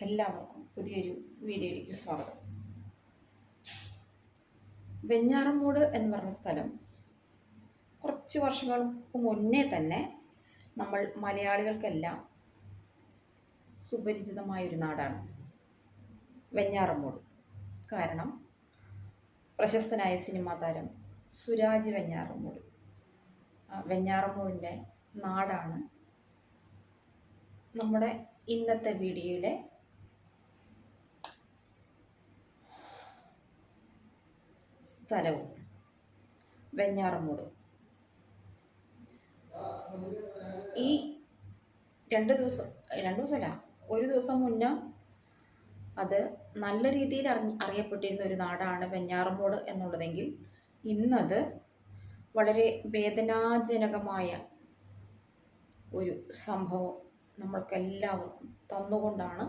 എല്ലാവർക്കും പുതിയൊരു വീഡിയോയിലേക്ക് സ്വാഗതം. വെഞ്ഞാറമൂട് എന്ന് പറഞ്ഞ സ്ഥലം കുറച്ച് വർഷങ്ങൾക്ക് മുന്നേ തന്നെ നമ്മൾ മലയാളികൾക്കെല്ലാം സുപരിചിതമായൊരു നാടാണ് വെഞ്ഞാറമൂട് കാരണം പ്രശസ്തനായ സിനിമാ താരം സുരാജ് വെഞ്ഞാറമൂട് ആ വെഞ്ഞാറമൂടിന്റെ നാടാണ് നമ്മുടെ ഇന്നത്തെ വീഡിയോയുടെ സ്ഥലവും. വെഞ്ഞാറമൂട് ഈ രണ്ട് ദിവസം രണ്ട് ദിവസമല്ല ഒരു ദിവസം മുന്നേ അത് നല്ല രീതിയിൽ അറിഞ്ഞ അറിയപ്പെട്ടിരുന്ന ഒരു നാടാണ് വെഞ്ഞാറമൂട് എന്നുള്ളതെങ്കിൽ ഇന്നത് വളരെ വേദനാജനകമായ ഒരു സംഭവം നമ്മൾക്കെല്ലാവർക്കും തന്നുകൊണ്ടാണ്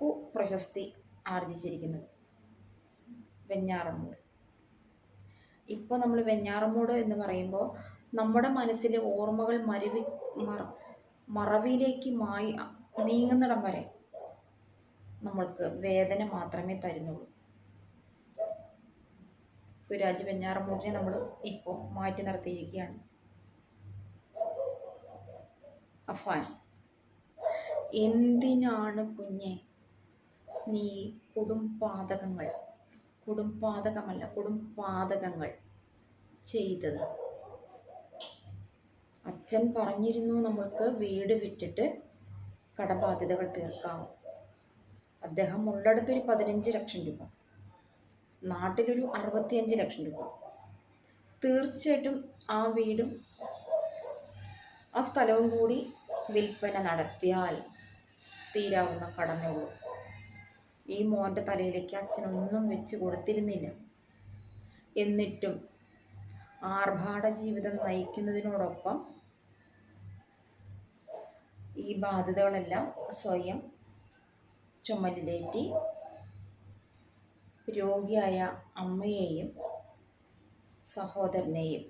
കുപ്രശസ്തി ആർജിച്ചിരിക്കുന്നത്. വെഞ്ഞാറമൂട് ഇപ്പോൾ നമ്മൾ വെഞ്ഞാറമൂട് എന്ന് പറയുമ്പോൾ നമ്മുടെ മനസ്സിലെ ഓർമ്മകൾ മരവി മറ മറവിയിലേക്ക് മായി നീങ്ങുന്നിടം വരെ നമ്മൾക്ക് വേദന മാത്രമേ തരുന്നുള്ളൂ. സുരാജ് വെഞ്ഞാറമൂടിനെ നമ്മൾ ഇപ്പോൾ മാറ്റി നിർത്തിയിരിക്കുകയാണ്. അഫാൻ എന്തിനാണ് കുഞ്ഞെ നീ കൊടുംപാതകങ്ങൾ കൊടുംപാതകമല്ല കൊടുംപാതകങ്ങൾ ചെയ്തത്. അച്ഛൻ പറഞ്ഞിരുന്നു നമ്മൾക്ക് വീട് വിറ്റിട്ട് കടബാധ്യതകൾ തീർക്കാം. അദ്ദേഹം ഉള്ളിടത്തൊരു പതിനഞ്ച് ലക്ഷം രൂപ നാട്ടിലൊരു അറുപത്തിയഞ്ച് ലക്ഷം രൂപ. തീർച്ചയായിട്ടും ആ വീടും ആ സ്ഥലവും കൂടി വിൽപ്പന നടത്തിയാൽ തീരാവുന്ന കടമേ ഉള്ളൂ. ഈ മോന്റെ തലയിലേക്ക് അച്ഛനൊന്നും വെച്ച് കൊടുത്തിരുന്നില്ല. എന്നിട്ടും ആർഭാട ജീവിതം നയിക്കുന്നതിനോടൊപ്പം ഈ ബാധ്യതകളെല്ലാം സ്വയം ചുമലിലേറ്റി രോഗിയായ അമ്മയെയും സഹോദരനെയും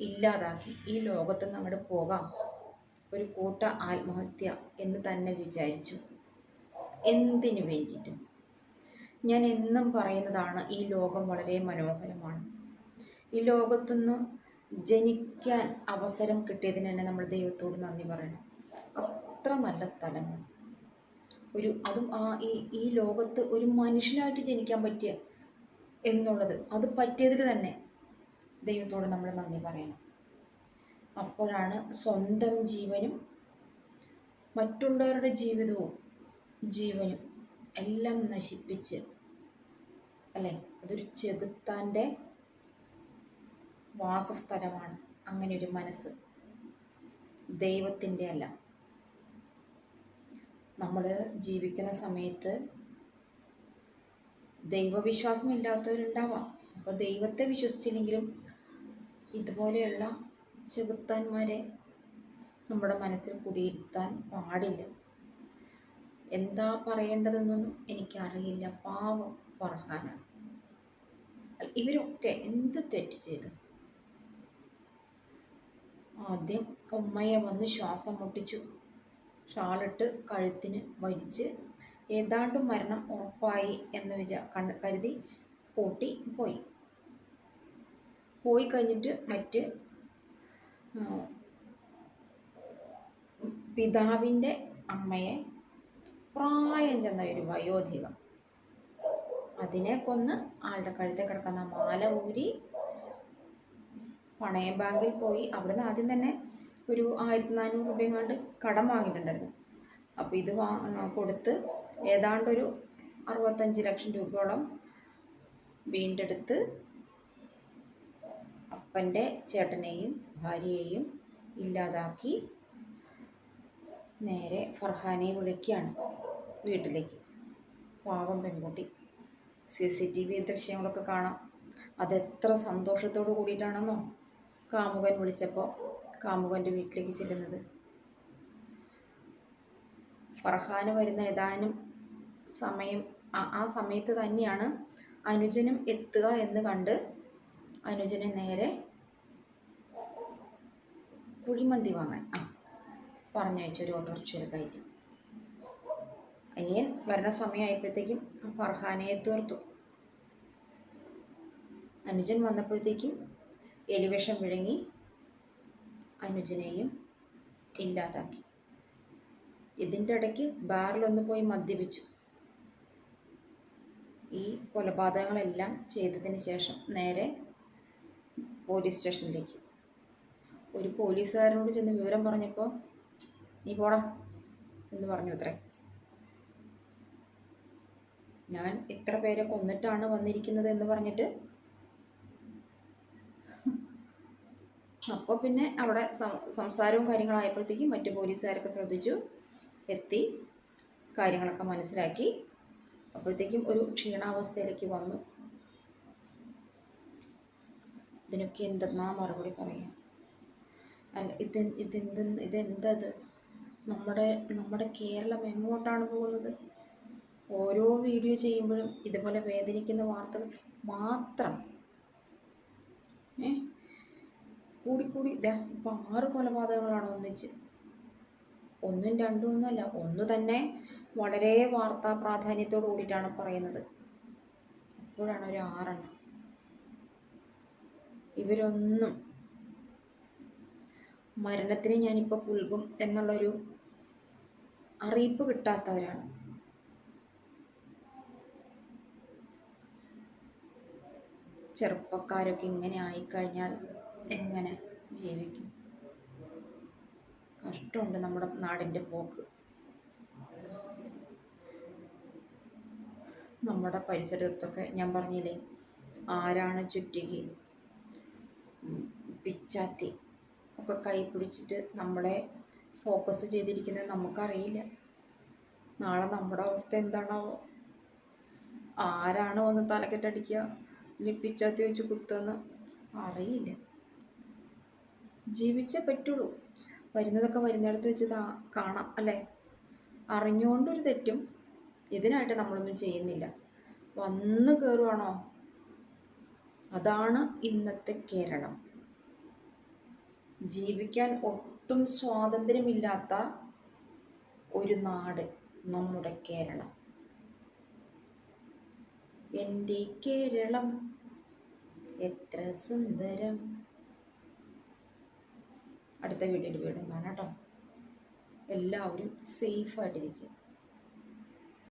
ഇല്ലാതാക്കി ഈ ലോകത്ത് അങ്ങോട്ട് പോകാം. ഒരു കൂട്ട ആത്മഹത്യ എന്ന് തന്നെ വിചാരിച്ചു. എന്തിനു വേണ്ടിയിട്ട്. ഞാൻ എന്നും പറയുന്നതാണ് ഈ ലോകം വളരെ മനോഹരമാണ്. ഈ ലോകത്തുനിന്ന് ജനിക്കാൻ അവസരം കിട്ടിയതിന് തന്നെ നമ്മൾ ദൈവത്തോട് നന്ദി പറയണം. അത്ര നല്ല സ്ഥലമാണ്. ഒരു അതും ആ ഈ ഈ ലോകത്ത് ഒരു മനുഷ്യനായിട്ട് ജനിക്കാൻ പറ്റിയ എന്നുള്ളത് അത് പറ്റിയതിൽ തന്നെ ദൈവത്തോട് നമ്മൾ നന്ദി പറയണം. അപ്പോഴാണ് സ്വന്തം ജീവനും മറ്റുള്ളവരുടെ ജീവിതവും ജീവനും എല്ലാം നശിപ്പിച്ച് അല്ലേ? അതൊരു ചെകുത്താന്റെ വാസസ്ഥലമാണ്. അങ്ങനെ ഒരു മനസ്സ് ദൈവത്തിന്റെ അല്ല. നമ്മൾ ജീവിക്കുന്ന സമയത്ത് ദൈവവിശ്വാസം ഇല്ലാത്തവരുണ്ടാവാം അപ്പോൾ ദൈവത്തെ വിശ്വസിച്ചില്ലെങ്കിലും ഇതുപോലെയുള്ള ചെകുത്താന്മാരെ നമ്മുടെ മനസ്സിൽ കുടിയിരുത്താൻ പാടില്ല. എന്താ പറയേണ്ടതെന്നൊന്നും എനിക്കറിയില്ല. പാവം ഫർഹാന. ഇവരൊക്കെ എന്ത് തെറ്റ് ചെയ്തു? ആദ്യം ഉമ്മയെ വന്ന് ശ്വാസം മുട്ടിച്ചു. ഷാളിട്ട് കഴുത്തിന് വലിച്ച് ഏതാണ്ട് മരണം ഉറപ്പായി എന്ന് വിചാ കരുതി പൂട്ടി പോയി. പോയി കഴിഞ്ഞിട്ട് മറ്റ് പിതാവിന്റെ അമ്മയെ പ്രായം ചെന്ന ഒരു വയോധികം. അതിനെ കൊന്ന് ആളുടെ കഴുത്തെ കിടക്കുന്ന മാല ഊരി പണയം ബാങ്കിൽ പോയി. അവിടുന്ന് ആദ്യം തന്നെ ഒരു ആയിരത്തി നാനൂറ് രൂപയും കൊണ്ട് കടം വാങ്ങിയിട്ടുണ്ടായിരുന്നു. അപ്പോൾ ഇത് വാ കൊടുത്ത് ഏതാണ്ടൊരു അറുപത്തഞ്ച് ലക്ഷം രൂപയോളം വീണ്ടെടുത്ത് അപ്പന്റെ ചേട്ടനെയും ഭാര്യയെയും ഇല്ലാതാക്കി നേരെ ഫർഹാനെ വിളിക്കുകയാണ്. വീട്ടിലേക്ക്. പാവം പെൺകുട്ടി. സി സി ടി വി ദൃശ്യങ്ങളൊക്കെ കാണാം. അതെത്ര സന്തോഷത്തോടു കൂടിയിട്ടാണെന്നോ? കാമുകൻ വിളിച്ചപ്പോൾ കാമുകന്റെ വീട്ടിലേക്ക് ചെല്ലുന്നത്. ഫർഹാന് വരുന്ന ഏതാനും സമയം ആ സമയത്ത് തന്നെയാണ് അനുജനും എത്തുക എന്ന് കണ്ട് അനുജനെ നേരെ കുഴിമന്തി വാങ്ങാൻ ആ പറഞ്ഞയച്ചൊരു ഓട്ടോറിക്ഷയിൽ കയറ്റി. അനിയൻ വരണ സമയമായപ്പോഴത്തേക്കും ഫർഹാനയെ തീർത്തു. അനുജൻ വന്നപ്പോഴത്തേക്കും എലിവിഷം വിഴുങ്ങി അനുജനെയും ഇല്ലാതാക്കി. ഇതിന്റെ ഇടയ്ക്ക് ബാറിലൊന്ന് പോയി മദ്യപിച്ചു. ഈ കൊലപാതകങ്ങളെല്ലാം ചെയ്തതിന് ശേഷം നേരെ പോലീസ് സ്റ്റേഷനിലേക്ക്. ഒരു പോലീസുകാരനോട് ചെന്ന് വിവരം പറഞ്ഞപ്പോൾ നീ പോടാ എന്ന് പറഞ്ഞു അത്രേ. ഞാൻ ഇത്ര പേരെ കൊന്നിട്ടാണ് വന്നിരിക്കുന്നത് എന്ന് പറഞ്ഞിട്ട്? അപ്പോൾ പിന്നെ അവിടെ സംസാരവും കാര്യങ്ങളായപ്പോഴത്തേക്കും മറ്റു പോലീസുകാരൊക്കെ ശ്രദ്ധിച്ചു എത്തി കാര്യങ്ങളൊക്കെ മനസ്സിലാക്കി. അപ്പോഴത്തേക്കും ഒരു ക്ഷീണാവസ്ഥയിലേക്ക് വന്നു. ഇതിനൊക്കെ എന്തെന്നാ മറുപടി പറയാം. അല്ല ഇത് ഇതെന്ത് ഇതെന്തത്? നമ്മുടെ നമ്മുടെ കേരളം എങ്ങോട്ടാണ് പോകുന്നത്? ഓരോ വീഡിയോ ചെയ്യുമ്പോഴും ഇതുപോലെ വേദനിക്കുന്ന വാർത്തകൾ മാത്രം. ഏ? കൂടിക്കൂടി ഇതാ ഇപ്പം ആറ് കൊലപാതകങ്ങളാണ് ഒന്നിച്ച്. ഒന്നും രണ്ടും ഒന്നുമല്ല ഒന്ന് തന്നെ വളരെ വാർത്താ പ്രാധാന്യത്തോടു കൂടിയിട്ടാണ് പറയുന്നത്. അപ്പോഴാണ് ഒരു ആറെണ്ണം. ഇവരൊന്നും മരണത്തിന് ഞാനിപ്പോൾ പുൽകും എന്നുള്ളൊരു അറിയിപ്പ് കിട്ടാത്തവരാണ്. ചെറുപ്പക്കാരൊക്കെ ഇങ്ങനെ ആയിക്കഴിഞ്ഞാൽ എങ്ങനെ ജീവിക്കും? കഷ്ടമുണ്ട് നമ്മുടെ നാടിന്റെ പോക്ക്. നമ്മുടെ പരിസരത്തൊക്കെ ഞാൻ പറഞ്ഞില്ലേ ആരാണ് ചുറ്റികി? പിച്ചാത്തി. ഒക്കെ കൈ പിടിച്ചിട്ട് നമ്മളെ ഫോക്കസ് ചെയ്തിരിക്കുന്നത് നമുക്കറിയില്ല. നാളെ നമ്മുടെ അവസ്ഥ എന്താണോ ആരാണോ ഒന്ന് തലക്കെട്ടടിക്കുക? ഇനി പിച്ചാത്തി വെച്ച് കുത്തുമെന്ന് അറിയില്ല. ജീവിച്ചേ പറ്റുള്ളൂ. വരുന്നതൊക്കെ വരുന്നിടത്ത് വെച്ച് കാണാം അല്ലേ? അറിഞ്ഞുകൊണ്ടൊരു തെറ്റും ഇതിനായിട്ട് നമ്മളൊന്നും ചെയ്യുന്നില്ല. വന്ന് കയറുവാണോ അതാണ് ഇന്നത്തെ കേരളം. ജീവിക്കാൻ ഒട്ടും സ്വാതന്ത്ര്യമില്ലാത്ത ഒരു നാട് നമ്മുടെ കേരളം. എന്റെ കേരളം എത്ര സുന്ദരം. അടുത്ത വീഡിയോയിൽ വീണ്ടും കാണാം കേട്ടോ. എല്ലാവരും സേഫായിട്ടിരിക്കുക